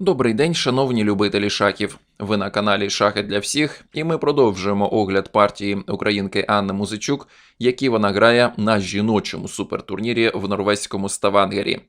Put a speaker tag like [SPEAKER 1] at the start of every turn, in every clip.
[SPEAKER 1] Добрий день, шановні любителі шахів. Ви на каналі Шахи для всіх, і ми продовжуємо огляд партії українки Анни Музичук, які вона грає на жіночому супертурнірі в норвезькому Ставангері.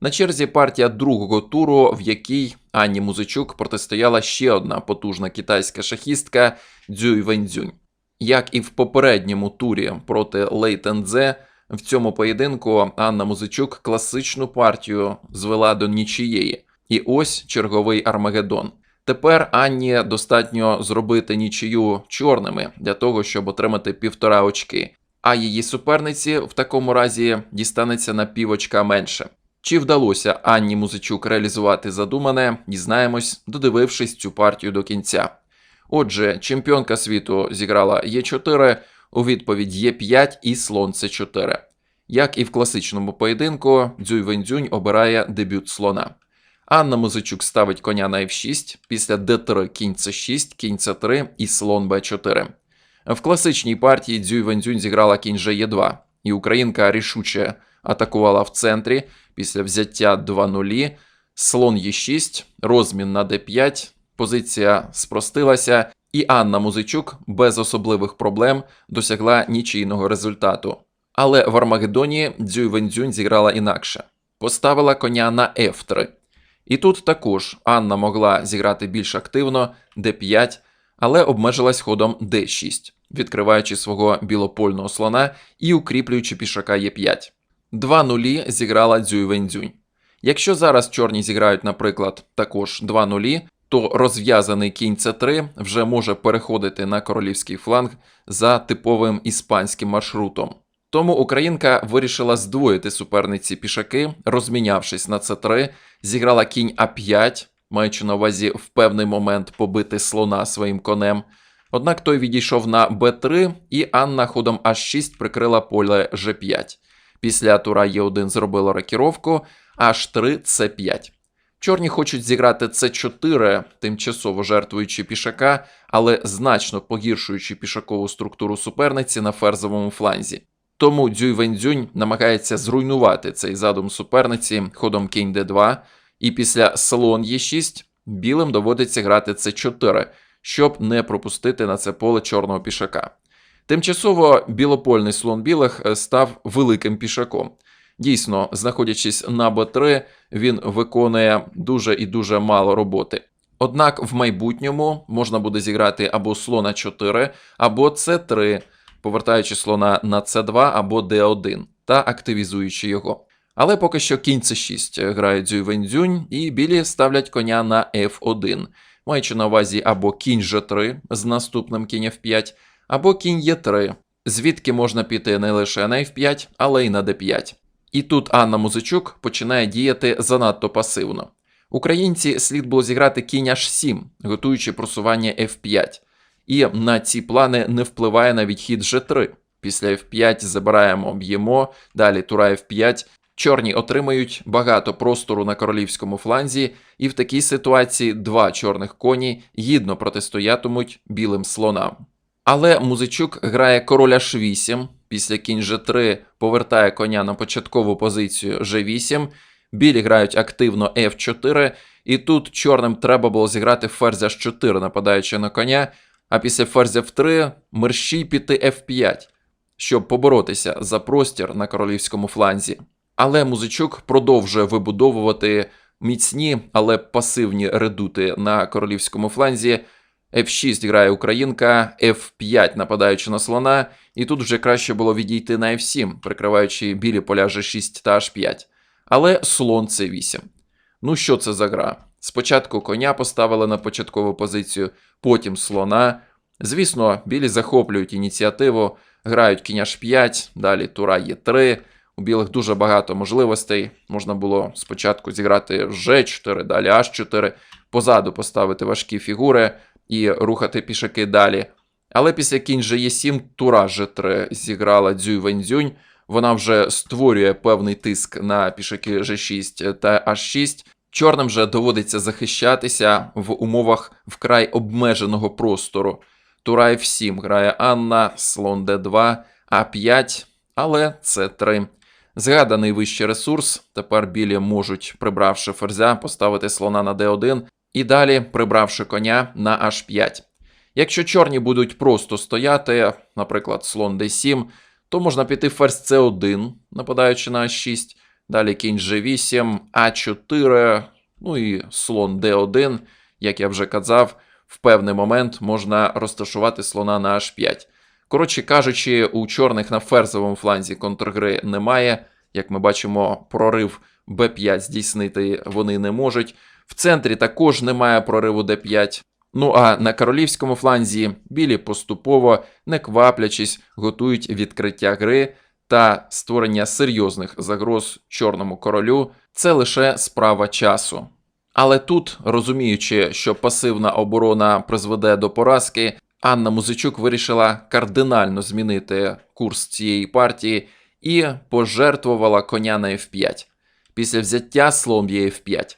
[SPEAKER 1] На черзі партія другого туру, в якій Анні Музичук протистояла ще одна потужна китайська шахістка Дзюй Вензюнь. Як і в попередньому турі проти Лей Тензе, в цьому поєдинку Анна Музичук класичну партію звела до нічієї. І ось черговий Армагеддон. Тепер Анні достатньо зробити нічию чорними для того, щоб отримати півтора очки. А її суперниці в такому разі дістанеться на півочка менше. Чи вдалося Анні Музичук реалізувати задумане, дізнаємось, додивившись цю партію до кінця. Отже, чемпіонка світу зіграла Е4, у відповідь Е5 і слон С4. Як і в класичному поєдинку, Дзюй Вензюнь обирає дебют слона. Анна Музичук ставить коня на F6, після D3 кінь C6, кінь C3 і слон B4. В класичній партії Дзюй Вензюнь зіграла кінь G2, і українка рішуче атакувала в центрі після взяття 2-0, слон Е6, розмін на D5, позиція спростилася, і Анна Музичук без особливих проблем досягла нічийного результату. Але в Армагеддоні Дзюй Вензюнь зіграла інакше. Поставила коня на F3. І тут також Анна могла зіграти більш активно d5, але обмежилась ходом d6, відкриваючи свого білопольного слона і укріплюючи пішака e5. Два нулі зіграла Дзюй Вензюнь. Якщо зараз чорні зіграють, наприклад, також два нулі, то розв'язаний кінь c3 вже може переходити на королівський фланг за типовим іспанським маршрутом. Тому українка вирішила здвоїти суперниці пішаки, розмінявшись на c3, зіграла кінь А5, маючи на увазі в певний момент побити слона своїм конем. Однак той відійшов на Б3, і Анна ходом H6 прикрила поле G5. Після тура Е1 зробила рокіровку, H3 С5. Чорні хочуть зіграти С4, тимчасово жертвуючи пішака, але значно погіршуючи пішакову структуру суперниці на ферзовому фланзі. Тому Дзюй Вензюнь намагається зруйнувати цей задум суперниці ходом кінь d2, і після слон Е6 білим доводиться грати С4, щоб не пропустити на це поле чорного пішака. Тимчасово білопольний слон білих став великим пішаком. Дійсно, знаходячись на Б3, він виконує дуже і дуже мало роботи. Однак в майбутньому можна буде зіграти або слона 4, або С3 повертаючи слона на c2 або d1 та активізуючи його. Але поки що кінь c6 грає дзюй і білі ставлять коня на f1, маючи на увазі або кінь g3 з наступним кінь f5, або кінь e3, звідки можна піти не лише на f5, але й на d5. І тут Анна Музичук починає діяти занадто пасивно. Українці слід було зіграти кінь h7, готуючи просування f5 і на ці плани не впливає навіть хід G3. Після F5 забираємо, б'ємо, далі тура F5. Чорні отримають багато простору на королівському фланзі, і в такій ситуації два чорних коні гідно протистоятимуть білим слонам. Але Музичук грає короля H8, після кінь G3 повертає коня на початкову позицію G8, білі грають активно F4, і тут чорним треба було зіграти ферзь H4, нападаючи на коня, а після ферзя в3 мерщій піти F5, щоб поборотися за простір на королівському фланзі. Але музичук продовжує вибудовувати міцні, але пасивні редути на королівському фланзі. F6 грає українка, F5 нападаючи на слона, і тут вже краще було відійти на F7, прикриваючи білі поля G6 та H5. Але слон C8. Ну що це за гра? Спочатку коня поставили на початкову позицію, потім слона. Звісно, білі захоплюють ініціативу, грають кінь h5, далі тура Е3. У білих дуже багато можливостей. Можна було спочатку зіграти G4, далі H4, позаду поставити важкі фігури і рухати пішаки далі. Але після кінь G7 тура G3 зіграла Дзюй Вензюнь. Вона вже створює певний тиск на пішаки G6 та H6. Чорним же доводиться захищатися в умовах вкрай обмеженого простору. Тура F7 грає Анна, слон d2, А5, але С3. Згаданий вище ресурс, тепер білі можуть, прибравши ферзя, поставити слона на d1 і далі, прибравши коня на h5. Якщо чорні будуть просто стояти, наприклад, слон d7, то можна піти ферзь c1, нападаючи на h6, далі кінь g8, a4, ну і слон d1, як я вже казав, в певний момент можна розташувати слона на h5. Коротше кажучи, у чорних на ферзовому фланзі контргри немає. Як ми бачимо, прорив b5 здійснити вони не можуть. В центрі також немає прориву d5. Ну а на королівському фланзі білі поступово, не кваплячись, готують відкриття гри та створення серйозних загроз чорному королю. Це лише справа часу. Але тут, розуміючи, що пасивна оборона призведе до поразки, Анна Музичук вирішила кардинально змінити курс цієї партії і пожертвувала коня на f5. Після взяття слон б'є f5.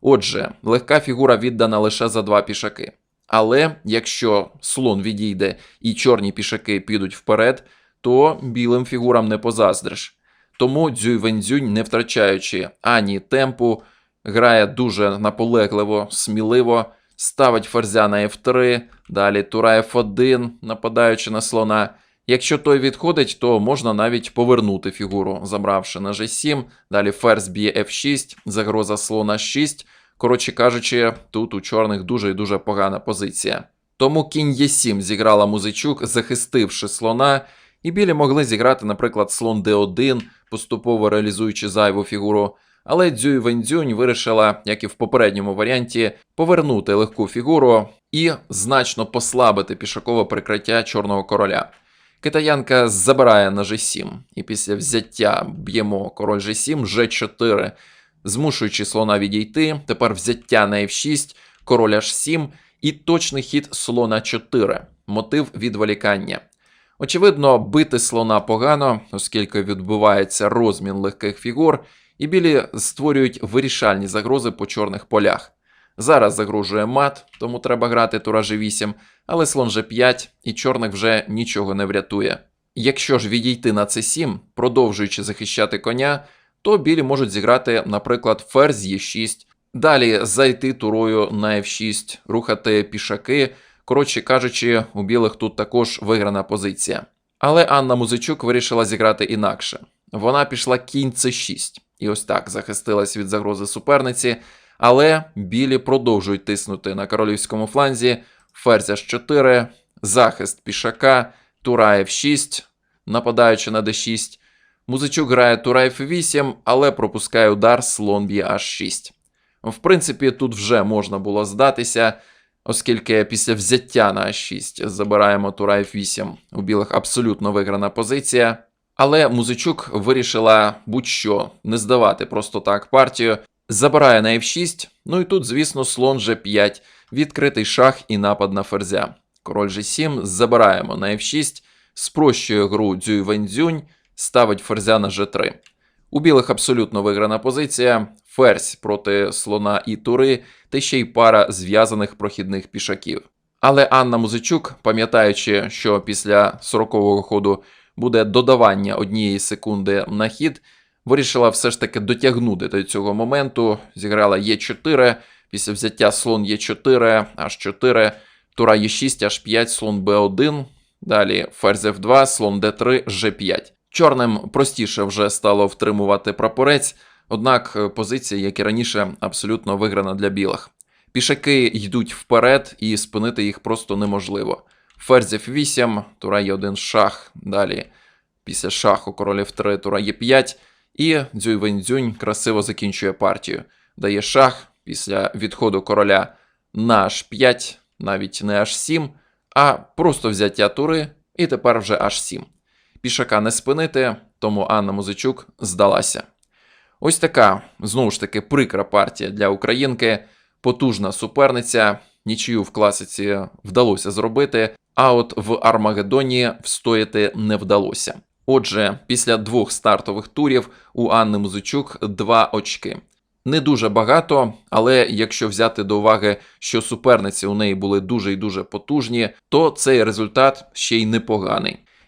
[SPEAKER 1] Отже, легка фігура віддана лише за два пішаки. Але якщо слон відійде і чорні пішаки підуть вперед, то білим фігурам не позаздриш. Тому Дзюй Вензюнь, не втрачаючи ані темпу, грає дуже наполегливо, сміливо, ставить ферзя на f3, далі тура f1, нападаючи на слона. Якщо той відходить, то можна навіть повернути фігуру, забравши на g7, далі ферзь б'є f6, загроза слона 6. Коротше кажучи, тут у чорних дуже і дуже погана позиція. Тому кінь Е7 зіграла Музичук, захистивши слона, і білі могли зіграти, наприклад, слон d1, поступово реалізуючи зайву фігуру. Але Дзюй Вензюнь вирішила, як і в попередньому варіанті, повернути легку фігуру і значно послабити пішакове прикриття чорного короля. Китаянка забирає на G7, і після взяття б'ємо король G7, G4, змушуючи слона відійти. Тепер взяття на F6, король H7 і точний хід слона 4, мотив відволікання. Очевидно, бити слона погано, оскільки відбувається розмін легких фігур, і білі створюють вирішальні загрози по чорних полях. Зараз загрожує мат, тому треба грати тура G8, але слон G5 і чорних вже нічого не врятує. Якщо ж відійти на C7, продовжуючи захищати коня, то білі можуть зіграти, наприклад, ферзь Е6, далі зайти турою на F6, рухати пішаки. Коротше кажучи, у білих тут також виграна позиція. Але Анна Музичук вирішила зіграти інакше. Вона пішла кінь c6 і ось так захистилась від загрози суперниці. Але білі продовжують тиснути на королівському фланзі, ферзь h4, захист пішака, тура f6, нападаючи на d6. Музичук грає тура f8, але пропускає удар слон б'є h6. В принципі, тут вже можна було здатися, оскільки після взяття на h6 забираємо тура f8. У білих абсолютно виграна позиція. Але Музичук вирішила будь-що не здавати просто так партію. Забирає на f6, ну і тут, звісно, слон g5, відкритий шах і напад на ферзя. Король g7, забираємо на f6, спрощує гру дзюй вензюнь, ставить ферзя на g3. У білих абсолютно виграна позиція, ферзь проти слона і тури, та ще й пара зв'язаних прохідних пішаків. Але Анна Музичук, пам'ятаючи, що після 40-го ходу буде додавання однієї секунди на хід, вирішила все ж таки дотягнути до цього моменту. Зіграла Е4, після взяття слон Е4, H4, тура Е6, H5, слон Б1. Далі ферзь F2, слон D3, G5. Чорним простіше вже стало втримувати прапорець, однак е, позиція, як і раніше, абсолютно виграна для білих. Пішаки йдуть вперед, і спинити їх просто неможливо. Ферзь F8, тура Е1 шах, далі після шаху король F3, тура Е5, і Дзюй Вензюнь красиво закінчує партію. Дає шах після відходу короля на H5, навіть не H7, а просто взяття тури, і тепер вже H7. Пішака не спинити, тому Анна Музичук здалася. Ось така, знову ж таки, прикра партія для українки, потужна суперниця. Нічию в класиці вдалося зробити, а от в Армагеддоні встояти не вдалося. Отже, після двох стартових турів у Анни Музичук два очки. Не дуже багато, але якщо взяти до уваги, що суперниці у неї були дуже і дуже потужні, то цей результат ще й непоганий.